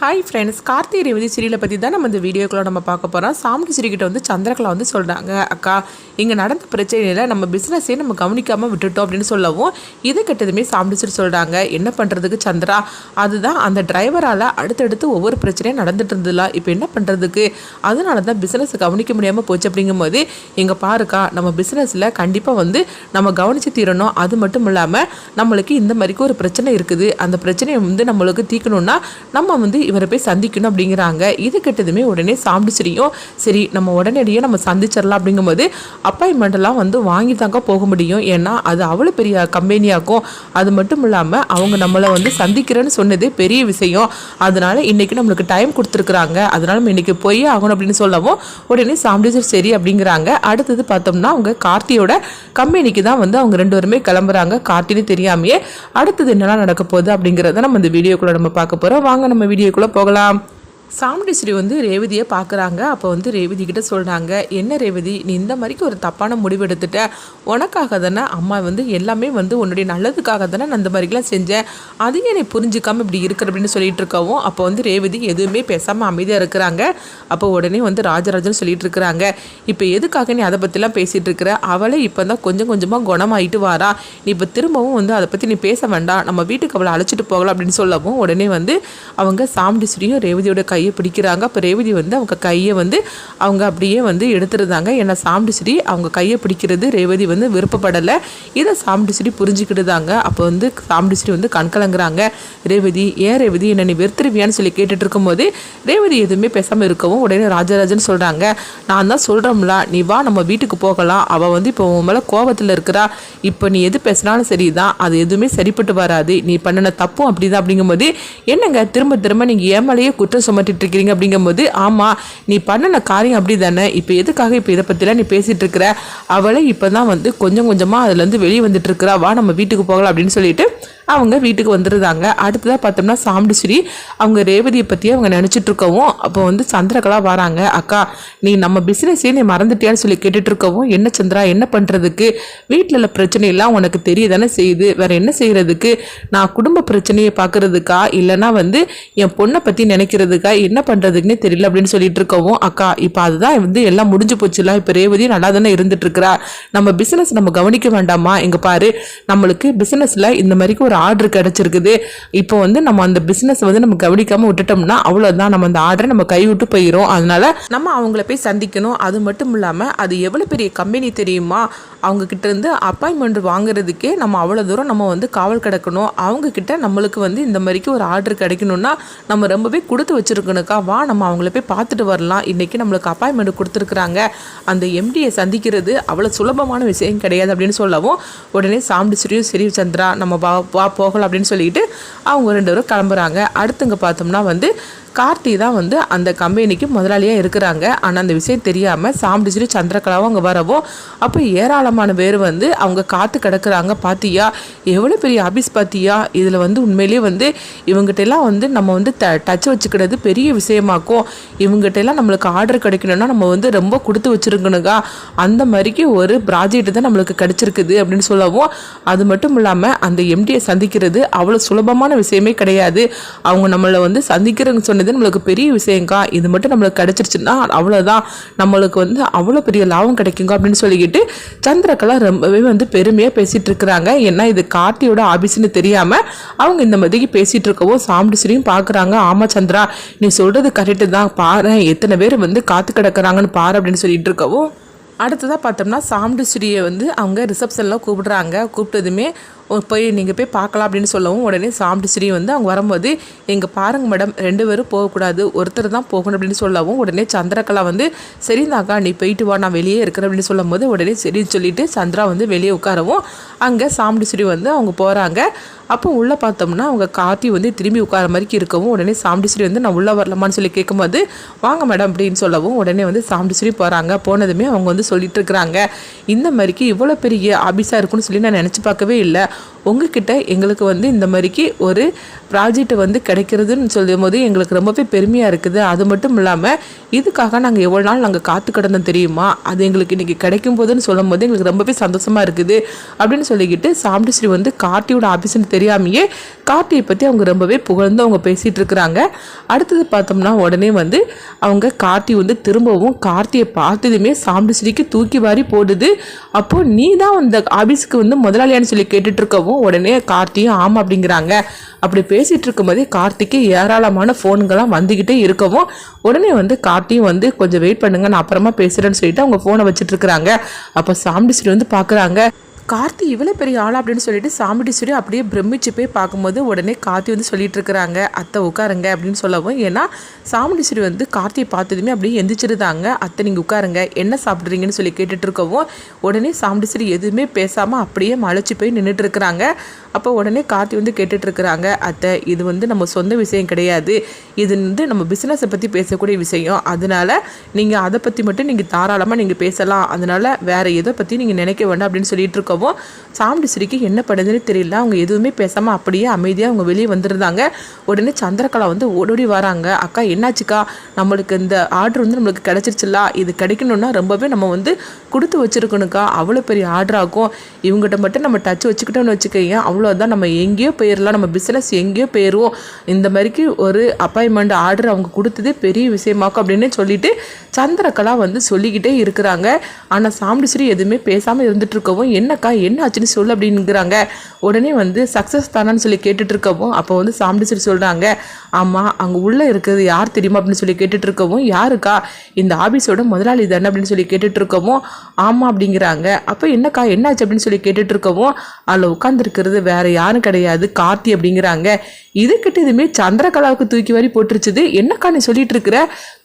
Hi friends கார்த்திகை ரேவதி சிறியில் பற்றி தான் நம்ம இந்த வீடியோக்குள்ள நம்ம பார்க்க போகிறோம் சாமி சிரிக்கிட்ட வந்து சந்திரகலா வந்து சொல்கிறாங்க அக்கா இங்கே நடந்த பிரச்சனையில் நம்ம பிஸ்னஸே நம்ம கவனிக்காமல் விட்டுட்டோம் அப்படின்னு சொல்லவும் இதை கெட்டதுமே சாமி சிரி சொல்கிறாங்க என்ன பண்ணுறதுக்கு சந்திரா? அதுதான் அந்த டிரைவரால் அடுத்தடுத்து ஒவ்வொரு பிரச்சனையும் நடந்துட்டு இருந்ததுல இப்போ என்ன பண்ணுறதுக்கு அதனால தான் பிஸ்னஸை கவனிக்க முடியாமல் போச்சு அப்படிங்கும்போது இங்கே பாருக்கா நம்ம பிஸ்னஸில் கண்டிப்பாக வந்து நம்ம கவனித்து தீரணும். அது மட்டும் இல்லாமல் நம்மளுக்கு இந்த மாதிரிக்கு ஒரு பிரச்சனை இருக்குது. அந்த பிரச்சனையை வந்து நம்மளுக்கு தீர்க்கணும்னா நம்ம வந்து இவரை போய் சந்திக்கணும் அப்படிங்கிறாங்க. இது கெட்டதுமே உடனே சாம்பிடிச்சிரியும் சரி நம்ம உடனடியாக நம்ம சந்திச்சிடலாம் அப்படிங்கும்போது அப்பாயின்மெண்ட்லாம் வந்து வாங்கி தாங்க போக முடியும். ஏன்னா அது அவ்வளோ பெரிய கம்பெனியாக்கும் அது மட்டும் இல்லாமல் அவங்க நம்மளை வந்து சந்திக்கிறேன்னு சொன்னதே பெரிய விஷயம். அதனால் இன்றைக்கி நம்மளுக்கு டைம் கொடுத்துருக்குறாங்க. அதனால நம்ம இன்னைக்கு போய் ஆகணும் அப்படின்னு சொல்லவும் உடனே சாம்பிடிச்சர் சரி அப்படிங்கிறாங்க. அடுத்தது பார்த்தோம்னா அவங்க கார்த்தியோட கம்பெனிக்கு தான் வந்து அவங்க ரெண்டு பேருமே கிளம்புறாங்க. கார்த்தின்னு தெரியாமையே அடுத்தது என்னெல்லாம் நடக்க போகுது அப்படிங்கிறத நம்ம இந்த வீடியோக்குள்ள நம்ம பார்க்க போகிறோம் வாங்க நம்ம வீடியோக்குள்ளே போகலாம் சாமுண்டீஸ்வரி வந்து ரேவதியை பார்க்குறாங்க. அப்போ வந்து ரேவதி கிட்ட சொல்கிறாங்க என்ன ரேவதி நீ இந்த மாதிரிக்கு ஒரு தப்பான முடிவு எடுத்துட்ட. உனக்காக தானே அம்மா வந்து எல்லாமே வந்து உன்னுடைய நல்லதுக்காக தானே நான் இந்த மாதிரிலாம் செஞ்சேன். அதையும் என்னை புரிஞ்சுக்காம இப்படி இருக்கிற அப்படின்னு சொல்லிட்டு இருக்கவும் அப்போ வந்து ரேவதி எதுவுமே பேசாமல் அமைதியாக இருக்கிறாங்க. அப்போ உடனே வந்து ராஜராஜன் சொல்லிட்டு இருக்கிறாங்க இப்போ எதுக்காக நீ அதை பற்றிலாம் பேசிகிட்டு இருக்கிற? அவளே இப்போ தான் கொஞ்சம் கொஞ்சமாக குணமாயிட்டு வாரா. நீ இப்போ திரும்பவும் வந்து அதை பற்றி நீ பேச வேண்டாம். நம்ம வீட்டுக்கு அவளை அழைச்சிட்டு போகலாம் அப்படின்னு சொல்லவும் உடனே வந்து அவங்க சாமுண்டீஸ்வரியும் ரேவதியோட கை கையை பிடிக்கிறாங்க. அப்போ ரேவதி வந்து அவங்க கையை வந்து அவங்க அப்படியே வந்து எடுத்துருந்தாங்க ஏன்னா சாம்பிடுச்சிடி அவங்க கையை பிடிக்கிறது ரேவதி வந்து விருப்பப்படலை. இதை சாம்பிடுச்சிடி புரிஞ்சுக்கிட்டுதாங்க அப்போ வந்து சாம்பிடுச்சிடி வந்து கண்கலங்குறாங்க ரேவதி ஏன் ரேவதி என்ன நீ வெறுத்துருவியான்னு சொல்லி கேட்டுட்டு இருக்கும்போது ரேவதி எதுவுமே பேசாமல் இருக்கவும் உடனே ராஜராஜன் சொல்கிறாங்க நான் தான் சொல்கிறோம்ல நீ வா நம்ம வீட்டுக்கு போகலாம். அவள் வந்து இப்போ உன் மேலே கோபத்தில் இருக்கிறா. இப்போ நீ எது பேசினாலும் சரிதான். அது எதுவுமே சரிப்பட்டு வராது. நீ பண்ணின தப்பும் அப்படிதான். அப்படிங்கும்போது என்னங்க திரும்ப திரும்ப நீங்கள் ஏமாலேயே குற்றம் சுமத்திட்டு இருக்கிறீங்க அப்படிங்கும்போது ஆமாம் நீ பண்ணின காரியம் அப்படி தானே இப்போ எதுக்காக இப்போ இதை பற்றிலாம் நீ பேசிகிட்டு இருக்கிற அவளே இப்போ தான் வந்து கொஞ்சம் கொஞ்சமாக அதுலேருந்து வெளியே வந்துட்டு இருக்கிறா வா நம்ம வீட்டுக்கு போகலாம் அப்படின்னு சொல்லிட்டு அவங்க வீட்டுக்கு வந்துருந்தாங்க. அடுத்ததாக பார்த்தோம்னா சாம்பிடுச்சிரி அவங்க ரேவதியை பற்றி அவங்க நினச்சிட்டு இருக்கவும் அப்போ வந்து சந்திரகலா வராங்க. அக்கா நீ நம்ம பிஸ்னஸே நீ மறந்துட்டியான்னு சொல்லி கேட்டுட்டு இருக்கவும் என்ன சந்திரா என்ன பண்ணுறதுக்கு வீட்டில் உள்ள பிரச்சனையெல்லாம் உனக்கு தெரிய தானே செய்யுது. வேறு என்ன செய்கிறதுக்கு நான் குடும்ப பிரச்சனையை பார்க்கறதுக்கா இல்லைன்னா வந்து என் பொண்ணை பற்றி நினைக்கிறதுக்கா? என்ன பண்ணுறதுக்குன்னே தெரியல அப்படின்னு சொல்லிட்டு இருக்கவும் அக்கா இப்போ அதுதான் வந்து எல்லாம் முடிஞ்சு போச்சுலாம் இப்போ ரேவதி நல்லா தானே இருந்துட்டு இருக்கிறா நம்ம பிஸ்னஸ் நம்ம கவனிக்க வேண்டாமா? இங்கே பாரு நம்மளுக்கு பிஸ்னஸில் இந்த மாதிரிக்கு ஒரு ஆர்டர் கிடச்சிருக்குது. இப்போ வந்து நம்ம அந்த பிஸ்னஸ் வந்து நம்ம கவனிக்காமல் விட்டுட்டோம்னா அவ்வளோதான் நம்ம அந்த ஆர்டரை நம்ம கைவிட்டு போயிடும் அதனால நம்ம அவங்கள போய் சந்திக்கணும். அது மட்டும் இல்லாமல் அது எவ்வளோ பெரிய கம்பெனி தெரியுமா? அவங்க கிட்ட அப்பாயின்மெண்ட் வாங்குறதுக்கே நம்ம அவ்வளோ தூரம் நம்ம வந்து காவல் கிடக்கணும். அவங்கக்கிட்ட நம்மளுக்கு வந்து இந்த மாதிரிக்கு ஒரு ஆர்டர் கிடைக்கணும்னா நம்ம ரொம்பவே கொடுத்து வச்சிருக்கணுக்கா வா நம்ம அவங்கள போய் பார்த்துட்டு வரலாம். இன்றைக்கி நம்மளுக்கு அப்பாயின்மெண்ட் கொடுத்துருக்குறாங்க. அந்த எம்டியை சந்திக்கிறது அவ்வளோ சுலபமான விஷயம் கிடையாது அப்படின்னு சொல்லவும் உடனே சாம்பிடிச்சிரியும் சரி சந்திரா நம்ம வா வா போகலாம் அப்படின்னு சொல்லிட்டு அவங்க ரெண்டு பேரும் கிளம்புறாங்க. அடுத்துங்க பார்த்தோம்னா வந்து கார்த்தி தான் வந்து அந்த கம்பெனிக்கு முதலாளியாக இருக்கிறாங்க. ஆனால் அந்த விஷயம் தெரியாமல் சாம்பிடிச்சிட்டு சந்திரகலாவும் அங்கே வரவோ அப்போ ஏராளமான பேர் வந்து அவங்க காத்து கிடக்குறாங்க. பார்த்தியா எவ்வளோ பெரிய ஆபீஸ் பார்த்தியா இதில் வந்து உண்மையிலேயே வந்து இவங்ககிட்டலாம் வந்து நம்ம வந்து த டச் வச்சுக்கிறது பெரிய விஷயமாக்கும். இவங்ககிட்டலாம் நம்மளுக்கு ஆர்டர் கிடைக்கணும்னா நம்ம வந்து ரொம்ப கொடுத்து வச்சிருக்கணுங்க. அந்த மாதிரிக்கு ஒரு ப்ராஜெக்ட் தான் நம்மளுக்கு கிடச்சிருக்குது அப்படின்னு சொல்லவும் அது மட்டும் இல்லாமல் அந்த எம்டியை சந்திக்கிறது அவ்வளோ சுலபமான விஷயமே கிடையாது. அவங்க நம்மளை வந்து சந்திக்கிறவங்க பண்ணது நம்மளுக்கு பெரிய விஷயங்கா இது மட்டும் நம்மளுக்கு கிடைச்சிருச்சுன்னா அவ்வளோதான் நம்மளுக்கு வந்து அவ்வளோ பெரிய லாபம் கிடைக்குங்க அப்படின்னு சொல்லிக்கிட்டு சந்திரகலா ரொம்பவே வந்து பெருமையாக பேசிகிட்டு இருக்கிறாங்க ஏன்னா இது கார்த்தியோட ஆபீஸ்னு தெரியாமல் அவங்க இந்த மாதிரி பேசிகிட்டு இருக்கவோ சாம்பிடிச்சிரியும் பார்க்குறாங்க. ஆமா சந்திரா நீ சொல்கிறது கரெக்டு தான். பாரு எத்தனை பேர் வந்து காத்து கிடக்குறாங்கன்னு பாரு அப்படின்னு சொல்லிட்டு இருக்கவோ அடுத்ததாக பார்த்தோம்னா சாமுண்டீஸ்வரியை வந்து அவங்க ரிசப்ஷனில் கூப்பிடுறாங்க. கூப்பிட்டதுமே போய் நீங்கள் போய் பார்க்கலாம் அப்படின்னு சொல்லவும் உடனே சாமுண்டீஸ்வரி வந்து அவங்க வரும்போது எங்கள் பாருங்க மேடம் ரெண்டு பேரும் போகக்கூடாது ஒருத்தர் தான் போகணும் அப்படின்னு சொல்லவும் உடனே சந்திரகலா வந்து சரிந்தாக்கா நீ போயிட்டு வா நான் வெளியே இருக்கிறேன் அப்படின்னு சொல்லும்போது உடனே சரின்னு சொல்லிட்டு சந்திரா வந்து வெளியே உட்காரவும் அங்கே சாமுண்டீஸ்வரி வந்து அவங்க போகிறாங்க அப்போ உள்ளே பார்த்தோம்னா அவங்க கார்த்தி வந்து திரும்பி உட்கார மாதிரி இருக்கவும் உடனே சாமுண்டீஸ்வரி வந்து நான் உள்ளே வரலாமான்னு சொல்லி கேட்கும்போது வாங்க மேடம் அப்படின்னு சொல்லவும் உடனே வந்து சாமுண்டீஸ்வரி போகிறாங்க போனதுமே அவங்க வந்து சொல்லிட்டு இருக்கிறாங்க. இந்த மாதிரிக்கு இவ்வளோ பெரிய ஆபீஸாக இருக்கும்னு சொல்லி நான் நினச்சி பார்க்கவே இல்லை. உங்ககிட்ட எங்களுக்கு வந்து இந்த மாதிரிக்கு ஒரு ப்ராஜெக்ட் வந்து கிடைக்கிறதுன்னு சொல்லும் போது எங்களுக்கு ரொம்பவே பெருமையாக இருக்குது. அது மட்டும் இல்லாமல் இதுக்காக நாங்கள் எவ்வளோ நாள் நாங்கள் காத்து கிடந்தோம் தெரியுமா? அது எங்களுக்கு இன்றைக்கி கிடைக்கும் போதுன்னு சொல்லும் போது எங்களுக்கு ரொம்பவே சந்தோஷமாக இருக்குது. அப்படின்னு சொல்லிக்கிட்டு சாம்பிஸ்ரீ வந்து கார்த்தியோட ஆஃபீஸ்னு தெரியாமையே கார்த்தியை பற்றி அவங்க ரொம்பவே புகழ்ந்து அவங்க பேசிகிட்டு இருக்கிறாங்க. அடுத்தது பார்த்தோம்னா உடனே வந்து அவங்க கார்த்தி வந்து திரும்பவும் கார்த்தியை பார்த்ததுமே சாம்பிஸ்ரீக்கு தூக்கி வாரி போடுது. அப்போது நீ தான் அந்த ஆஃபீஸுக்கு வந்து முதலாளியான்னு சொல்லி கேட்டுட்ருக்க இருக்கவும் உடனே கார்த்தியும் ஆமாம் அப்படிங்கிறாங்க. அப்படி பேசிகிட்டு இருக்கும்போதே கார்த்திக்கு ஏராளமான ஃபோனுங்கெல்லாம் வந்துக்கிட்டே இருக்கவும் உடனே வந்து கார்த்தியும் வந்து கொஞ்சம் வெயிட் பண்ணுங்க நான் அப்புறமா பேசுகிறேன்னு சொல்லிட்டு அவங்க ஃபோனை வச்சுட்டு இருக்கிறாங்க. அப்போ சாம்பிஸ்ரீ வந்து பார்க்குறாங்க கார்த்தி இவ்வளோ பெரிய ஆள் அப்படின்னு சொல்லிட்டு சாம்பிடீஸ்வரி அப்படியே பிரமிச்சு போய் பார்க்கும்போது உடனே கார்த்தி வந்து சொல்லிட்டு இருக்கிறாங்க அத்தை உட்காருங்க அப்படின்னு சொல்லவும் ஏன்னா சாமுண்டீஸ்வரி வந்து கார்த்தியை பார்த்ததுமே அப்படியே எந்திரிச்சிருந்தாங்க. அத்தை நீங்கள் உட்காருங்க என்ன சாப்பிட்றீங்கன்னு சொல்லி கேட்டுட்டு இருக்கவும் உடனே சாமுண்டீஸ்வரி எதுவுமே பேசாமல் அப்படியே மலைச்சு போய் நின்றுட்டு இருக்கிறாங்க அப்போ உடனே கார்த்தி வந்து கேட்டுட்ருக்குறாங்க அத்தை இது வந்து நம்ம சொந்த விஷயம் கிடையாது. இது வந்து நம்ம பிஸ்னஸை பற்றி பேசக்கூடிய விஷயம். அதனால நீங்கள் அதை பற்றி மட்டும் நீங்கள் தாராளமாக நீங்கள் பேசலாம். அதனால வேறு எதை பற்றி நீங்கள் நினைக்க வேண்டாம் அப்படின்னு சொல்லிட்டு இருக்கவும் சாமுண்டிஸ்வரிக்கு என்ன பண்ணுதுன்னு தெரியல. அவங்க எதுவுமே பேசாமல் அப்படியே அமைதியாக அவங்க வெளியே வந்துருந்தாங்க. உடனே சந்திரகலா வந்து ஓடோடி வராங்க. அக்கா என்னாச்சுக்கா? நம்மளுக்கு இந்த ஆர்டர் வந்து நம்மளுக்கு கிடச்சிருச்சுல இது கிடைக்கணுன்னா ரொம்பவே நம்ம வந்து கொடுத்து வச்சுருக்கணுக்கா அவ்வளோ பெரிய ஆர்டர் ஆகும். இவங்ககிட்ட மட்டும் நம்ம டச் வச்சுக்கிட்டோம்னு வச்சுக்கோங்க அவ்வளோதான் நம்ம எங்கேயோ போயிடலாம் நம்ம பிஸ்னஸ் எங்கேயோ போயிடுவோம் இந்த மாதிரிக்கு ஒரு அப்பாயின்மெண்ட் ஆர்டர் அவங்க கொடுத்ததே பெரிய விஷயமாக்கும் அப்படின்னு சொல்லிட்டு சந்திரகலா வந்து சொல்லிக்கிட்டே இருக்கிறாங்க. ஆனால் சாம்பிஸ்ரீ எதுவுமே பேசாமல் இருந்துட்டு இருக்கவும் அக்கா என்ன ஆச்சுன்னு சொல்லு அப்படிங்கிறாங்க. உடனே வந்து சக்ஸஸ் தானான்னு சொல்லி கேட்டுட்டு இருக்கவும் அப்போ வந்து சாம்பிஸ்ரீ சொல்கிறாங்க ஆமாம் அங்கே உள்ளே இருக்கிறது யார் தெரியுமா? அப்படின்னு சொல்லி கேட்டுட்டு இருக்கவும் யாருக்கா? இந்த ஆஃபீஸோட முதலாளி தானே? அப்படின்னு சொல்லி கேட்டுட்டு இருக்கவும் ஆமாம் அப்படிங்கிறாங்க. அப்போ என்னக்கா என்னாச்சு? அப்படின்னு சொல்லி கேட்டுட்டு இருக்கவும் அதில் உட்காந்துருக்கிறது வேற யாரும் கிடையாது கார்த்தி அப்படிங்கிறாங்க. இதுக்கிட்ட இதுமே சந்திரகலாவுக்கு தூக்கி வாரி போட்டுருச்சுது. என்னக்கா நீ சொல்லிட்டு இருக்கிற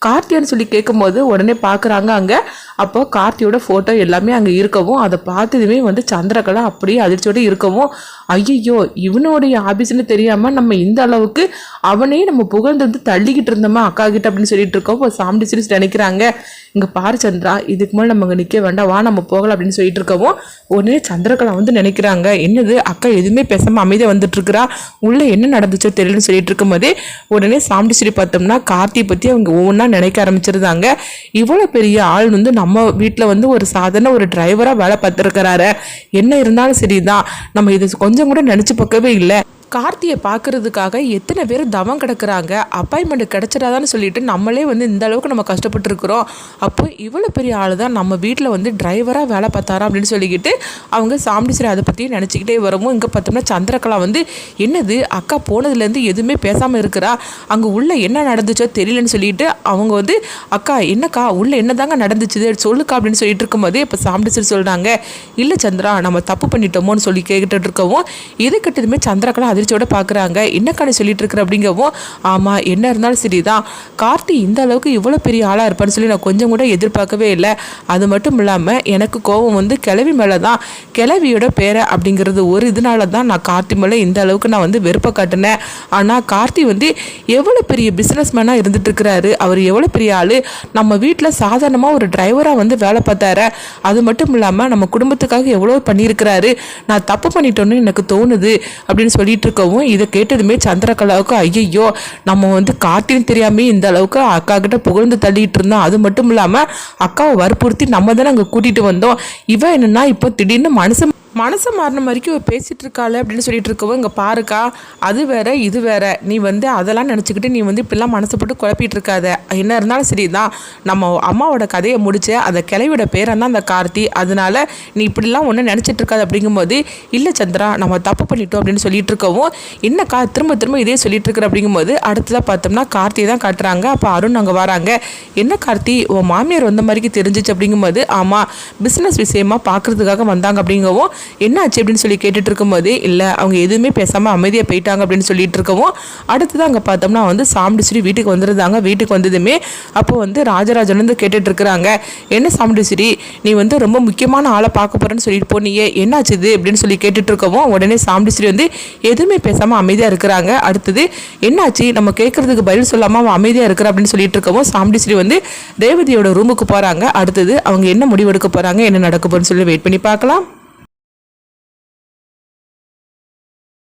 கார்த்தியான்னு சொல்லி கேட்கும்போது உடனே பார்க்குறாங்க அங்கே. அப்போ கார்த்தியோட ஃபோட்டோ எல்லாமே அங்கே இருக்கவும் அதை பார்த்ததுமே வந்து சந்திரகலா அப்படியே அதிர்ச்சியோட இருக்கவும் ஐயையோ இவனுடைய ஆபீஸ்னு தெரியாமல் நம்ம இந்த அளவுக்கு அவனே நம்ம புகழ்ந்து வந்து தள்ளிக்கிட்டு இருந்தோமா அக்கா கிட்ட அப்படின்னு சொல்லிட்டு இருக்கோம். இப்போ சாமிடி சிரிச்சு நினைக்கிறாங்க. இங்கே பாரு சந்திரா இதுக்கு மேலே நம்ம அங்கே நிற்க வேண்டாம். வா நம்ம போகலாம் அப்படின்னு சொல்லிட்டு இருக்கவும் உடனே சந்திரகலா வந்து நினைக்கிறாங்க. என்னது அக்கா எதுவுமே பேசாமல் அமைதியாக வந்துட்டு இருக்கிறா? உள்ளே என்ன நடந்துச்சோ தெரியலன்னு சொல்லிட்டு இருக்கும்போதே உடனே சாமிடி பார்த்தோம்னா கார்த்தி பற்றி அவங்க ஒவ்வொன்றா நினைக்க ஆரம்பிச்சிருந்தாங்க. இவ்வளோ பெரிய ஆள் வந்து நம்ம வீட்டில் வந்து ஒரு சாதாரண ஒரு டிரைவராக வேலை பார்த்துருக்கிறாரு. என்ன இருந்தாலும் சரிதான். நம்ம இது கொஞ்சம் கொஞ்சம் கூட நினச்சி பார்க்கவே இல்லை. கார்த்தியை பார்க்கறதுக்காக எத்தனை பேர் தவம் கிடக்குறாங்க? அப்பாயின்மெண்ட் கிடச்சிடாதான்னு சொல்லிட்டு நம்மளே வந்து இந்த அளவுக்கு நம்ம கஷ்டப்பட்டுருக்குறோம். அப்போ இவ்வளோ பெரிய ஆள் தான் நம்ம வீட்டில் வந்து டிரைவராக வேலை பார்த்தாரா அப்படின்னு சொல்லிக்கிட்டு அவங்க சாமிடிசரை அதை பற்றியும் நினச்சிக்கிட்டே வரவும் இங்கே பார்த்தோம்னா சந்திரகலா வந்து என்னது? அக்கா போனதுலேருந்து எதுவுமே பேசாமல் இருக்கிறா? அங்கே உள்ளே என்ன நடந்துச்சோ தெரியலன்னு சொல்லிட்டு அவங்க வந்து அக்கா என்னக்கா? உள்ளே என்ன தாங்க நடந்துச்சு சொல்லுக்கா? அப்படின்னு சொல்லிட்டு இருக்கும்போது இப்போ சாமிடிசர் சொல்கிறாங்க இல்லை சந்திரா நம்ம தப்பு பண்ணிட்டோமோன்னு சொல்லி கேட்டுட்டு இருக்கவும் எது கிட்டதுமே சந்திரகலா அதிர்ச்சியோட பார்க்குறாங்க என்னக்கான சொல்லிட்டு இருக்கிற அப்படிங்கவும் ஆமாம் என்ன இருந்தாலும் சரிதான். கார்த்தி இந்த அளவுக்கு இவ்வளோ பெரிய ஆளாக இருப்பான்னு சொல்லி நான் கொஞ்சம் கூட எதிர்பார்க்கவே இல்லை. அது மட்டும் இல்லாமல் எனக்கு கோபம் வந்து கிளவி மேலே தான் கிளவியோட பேரை அப்படிங்கிறது ஒரு இதனால தான் நான் கார்த்தி மேலே இந்த அளவுக்கு நான் வந்து வெறுப்பை காட்டினேன். ஆனால் கார்த்தி வந்து எவ்வளோ பெரிய பிஸ்னஸ் மேனாக இருந்துட்டு இருக்கிறாரு. அவர் எவ்வளோ பெரிய ஆள். நம்ம வீட்டில் சாதாரணமாக ஒரு டிரைவராக வந்து வேலை பார்த்தாரு. அது மட்டும் இல்லாமல் நம்ம குடும்பத்துக்காக எவ்வளோ பண்ணியிருக்கிறாரு. நான் தப்பு பண்ணிட்டோன்னு எனக்கு தோணுது அப்படின்னு சொல்லிட்டு இருக்கவும் இதை கேட்டதுமே சந்திரகலாவுக்கு ஐயையோ நம்ம வந்து காட்டின்னு தெரியாமே இந்த அளவுக்கு அக்கா கிட்ட புகழ்ந்து தள்ளிட்டு இருந்தோம் அது மட்டும் இல்லாமல் அக்காவை வற்புறுத்தி நம்ம தானே அங்கே கூட்டிகிட்டு வந்தோம். இவன் என்னன்னா இப்போ திடீர்னு மனசு மனசை மாறின மாதிரிக்கு பேசிகிட்டு இருக்காள் அப்படின்னு சொல்லிட்டு இருக்கவோ இங்கே பாருக்கா அது வேற இது வேற. நீ வந்து அதெல்லாம் நினச்சிக்கிட்டு நீ வந்து இப்படிலாம் மனசை போட்டு குழப்பிட்டு இருக்காத. என்ன இருந்தாலும் சரி தான் நம்ம அம்மாவோட கதையை முடிச்சு அந்த கிளவியோட பேரன் தான் அந்த கார்த்தி. அதனால நீ இப்படிலாம் ஒன்று நினச்சிட்டு இருக்காது அப்படிங்கும்போது இல்லை சந்திரா நம்ம தப்பு பண்ணிட்டோம் அப்படின்னு சொல்லிட்டு இருக்கவும் என்னக்கா திரும்ப திரும்ப இதே சொல்லிட்டு இருக்கிற அப்படிங்கும்போது அடுத்ததாக பார்த்தோம்னா கார்த்தியை தான் காட்டுறாங்க. அப்போ அருண் அங்கே வராங்க. என்ன கார்த்தி உன் மாமியார் வந்த மாதிரிக்கு தெரிஞ்சிச்சு அப்படிங்கும்போது ஆமாம் பிஸ்னஸ் விஷயமா பார்க்குறதுக்காக வந்தாங்க அப்படிங்கவும் என்னாச்சு அப்படின்னு சொல்லி கேட்டுட்டு இருக்கும்போது இல்லை அவங்க எதுவுமே பேசாமல் அமைதியாக போயிட்டாங்க அப்படின்னு சொல்லிட்டு இருக்கவும் அடுத்தது அங்கே பார்த்தோம்னா வந்து சாமுண்டீஸ்வரி வீட்டுக்கு வந்துருந்தாங்க. வீட்டுக்கு வந்ததுமே அப்போ வந்து ராஜராஜன் வந்து கேட்டுட்டு இருக்கிறாங்க என்ன சாமுண்டீஸ்வரி நீ வந்து ரொம்ப முக்கியமான ஆளை பார்க்க போகிறேன்னு சொல்லிட்டு போனீங்க என்னாச்சுது அப்படின்னு சொல்லி கேட்டுட்டு இருக்கவும் உடனே சாமுண்டீஸ்வரி வந்து எதுவுமே பேசாமல் அமைதியாக இருக்கிறாங்க. அடுத்தது என்னாச்சு? நம்ம கேட்கறதுக்கு பதில் சொல்லாமல் அவன் அமைதியாக இருக்கிற அப்படின்னு சொல்லிட்டு இருக்கவும் சாமுண்டீஸ்வரி வந்து ரேவதியோட ரூமுக்கு போகிறாங்க அடுத்தது அவங்க என்ன முடிவெடுக்க போகிறாங்க என்ன நடக்க போகிறேன்னு சொல்லி வெயிட் பண்ணி பார்க்கலாம்.